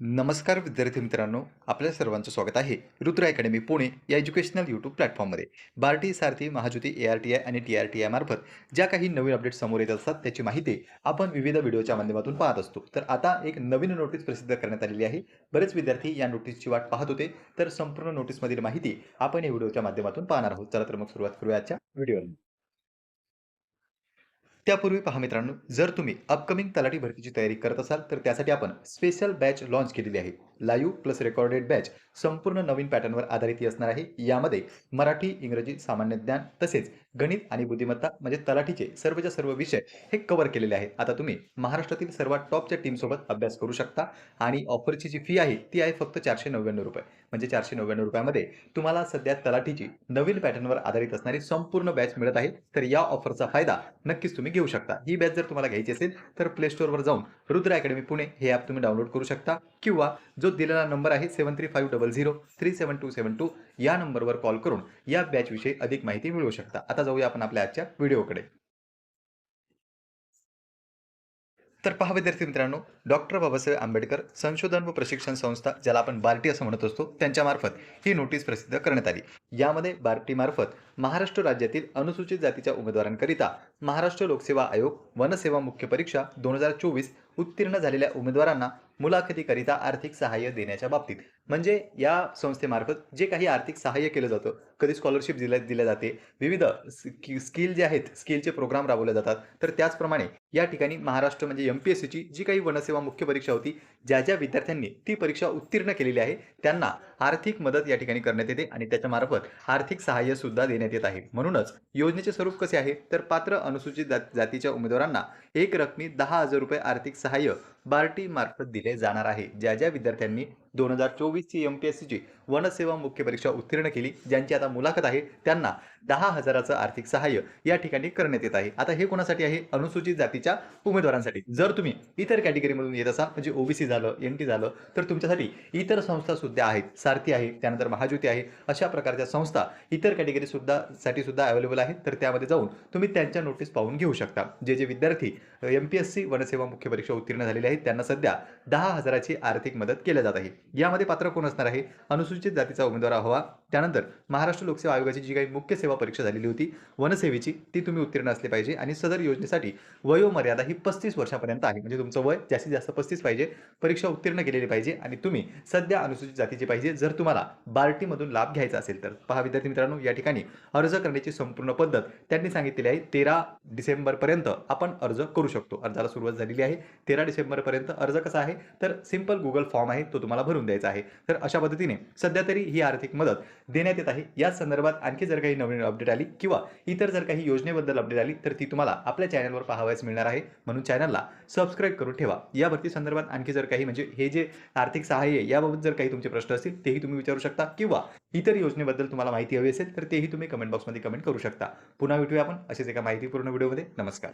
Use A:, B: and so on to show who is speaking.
A: नमस्कार विद्यार्थी मित्रांनो आपल्या सर्वांचं स्वागत आहे रुद्र अकॅडमी पुणे या एज्युकेशनल यूट्यूब प्लॅटफॉर्ममध्ये Barti Sarthi Mahajyoti A R T I आणि टी आर टी आय मार्फत ज्या काही नवीन अपडेट समोर येत असतात त्याची माहिती आपण विविध व्हिडिओच्या माध्यमातून पाहत असतो. तर आता एक नवीन नोटीस प्रसिद्ध करण्यात आलेली आहे. बरेच विद्यार्थी या नोटीसची वाट पाहत होते. तर संपूर्ण नोटीसमधील माहिती आपण या व्हिडिओच्या माध्यमातून पाहणार आहोत. चला तर मग सुरुवात करूया आजच्या व्हिडिओला त्यापूर्वी पहा मित्रांनो जर तुम्ही अपकमिंग तलाठी भरतीची तयारी करत असाल तर त्यासाठी आपण स्पेशल बॅच लॉन्च केलेली आहे. लाईव्ह प्लस रेकॉर्डेड बॅच संपूर्ण नवीन पॅटर्नवर आधारित ही असणार आहे. यामध्ये मराठी इंग्रजी सामान्य ज्ञान तसेच गणित आणि बुद्धिमत्ता म्हणजे तलाठीचे सर्वच्या सर्व विषय हे कव्हर केलेले आहेत. आता तुम्ही महाराष्ट्रातील सर्वात टॉपच्या टीमसोबत अभ्यास करू शकता आणि ऑफरची जी फी आहे ती आहे फक्त चारशे नव्याण्णव रुपये. म्हणजे चारशे नव्याण्णव रुपयामध्ये तुम्हाला सध्या तलाठीची नवीन पॅटर्नवर आधारित असणारी संपूर्ण बॅच मिळत आहे. तर या ऑफरचा फायदा नक्कीच तुम्ही घेऊ शकता. ही बॅच जर तुम्हाला घ्यायची असेल तर प्ले स्टोअरवर जाऊन रुद्र अकॅडमी पुणे हे ॲप तुम्ही डाउनलोड करू शकता किंवा जो दिलेला नंबर आहे seven three five double zero three seven two seven two. या नंबरवर कॉल करून या बॅचविषयी अधिक माहिती मिळवू शकता. आता जाऊया आपण आपल्या आजच्या व्हिडिओकडे. तर पहा विद्यार्थी मित्रांनो डॉक्टर बाबासाहेब आंबेडकर संशोधन व प्रशिक्षण संस्था ज्याला आपण बार्टी असं म्हणत असतो त्यांच्यामार्फत ही नोटीस प्रसिद्ध करण्यात आली. यामध्ये बार्टीमार्फत महाराष्ट्र राज्यातील अनुसूचित जातीच्या उमेदवारांकरिता महाराष्ट्र लोकसेवा आयोग वनसेवा मुख्य परीक्षा दोन हजार चोवीस उत्तीर्ण झालेल्या उमेदवारांना मुलाखतीकरिता आर्थिक सहाय्य देण्याच्या बाबतीत. म्हणजे या संस्थेमार्फत जे काही आर्थिक सहाय्य केलं जातं कधी स्कॉलरशिप दिल्या दिल्या जाते विविध स्किल जे आहेत स्किलचे प्रोग्राम राबवले जातात तर त्याचप्रमाणे या ठिकाणी महाराष्ट्र म्हणजे एम पी एस सीची जी काही वनसेवा मुख्य परीक्षा होती ज्या ज्या विद्यार्थ्यांनी ती परीक्षा उत्तीर्ण केलेली आहे त्यांना आर्थिक मदत या ठिकाणी करण्यात येते आणि त्याच्यामार्फत आर्थिक सहाय्य सुद्धा देण्यात येत आहे. म्हणूनच योजनेचे स्वरूप कसे आहे? तर पात्र अनुसूचित जात जातीच्या उमेदवारांना एक रकमी दहा हजार रुपये आर्थिक सहाय्य बार्टी मार्फत दिले जाणार आहे. ज्या ज्या विद्यार्थ्यांनी दोन हजार चोवीसची एम पी एस सीची वनसेवा मुख्य परीक्षा उत्तीर्ण केली ज्यांची आता मुलाखत आहे त्यांना दहा हजाराचं आर्थिक सहाय्य या ठिकाणी करण्यात येत आहे. आता हे कोणासाठी आहे? अनुसूचित जातीच्या उमेदवारांसाठी. जर तुम्ही इतर कॅटेगरीमधून येत असाल म्हणजे ओबीसी झालं एन टी झालं तर तुमच्यासाठी इतर संस्था सुद्धा आहेत. सारथी आहे त्यानंतर महाज्योती आहे. अशा प्रकारच्या संस्था इतर कॅटेगरी सुद्धा साठी सुद्धा अवेलेबल आहेत. तर त्यामध्ये जाऊन तुम्ही त्यांच्या नोटीस पाहून घेऊ शकता. जे जे विद्यार्थी एम पी एस सी वनसेवा मुख्य परीक्षा उत्तीर्ण झालेले आहेत त्यांना सध्या दहा हजाराची आर्थिक मदत केल्या जात आहे. यामध्ये पात्र कोण असणार आहे? अनुसूचित जातीचा उमेदवार हवा त्यानंतर महाराष्ट्र लोकसेवा आयोगाची जी काही मुख्य सेवा परीक्षा झालेली होती वनसेवेची ती तुम्ही उत्तीर्ण असली पाहिजे आणि सदर योजनेसाठी वयोमर्यादा ही पस्तीस वर्षापर्यंत आहे. म्हणजे तुमचं वय जास्तीत जास्त पस्तीस पाहिजे परीक्षा उत्तीर्ण केलेली पाहिजे आणि तुम्ही सध्या अनुसूचित जातीची पाहिजे. जर तुम्हाला बार्टीमधून लाभ घ्यायचा असेल तर. पहा विद्यार्थी मित्रांनो या ठिकाणी अर्ज करण्याची संपूर्ण पद्धत त्यांनी सांगितलेली आहे. तेरा डिसेंबरपर्यंत आपण अर्ज करू शकतो. अर्जाला सुरुवात झालेली आहे. तेरा डिसेंबरपर्यंत अर्ज कसा आहे? तर सिंपल गुगल फॉर्म आहे तो तुम्हाला भरून द्यायचा आहे. तर अशा पद्धतीने सध्या तरी ही आर्थिक मदत देण्यात येत आहे. या संदर्भात आणखी जर काही नवीन अपडेट आली किंवा इतर जर काही योजनेबद्दल अपडेट आली तर ती तुम्हाला आपल्या चॅनलवर पाहावयास मिळणार आहे. म्हणून चॅनलला सबस्क्राईब करून ठेवा. या भरती संदर्भात आणखी जर काही म्हणजे हे जे आर्थिक सहाय्य आहे याबाबत जर काही तुमचे प्रश्न असतील तेही तुम्ही विचारू शकता किंवा इतर योजनेबद्दल तुम्हाला माहिती हवी असेल तर तेही तुम्ही कमेंट बॉक्समध्ये कमेंट करू शकता. पुन्हा भेटूया आपण असेच एका माहितीपूर्ण व्हिडिओमध्ये नमस्कार.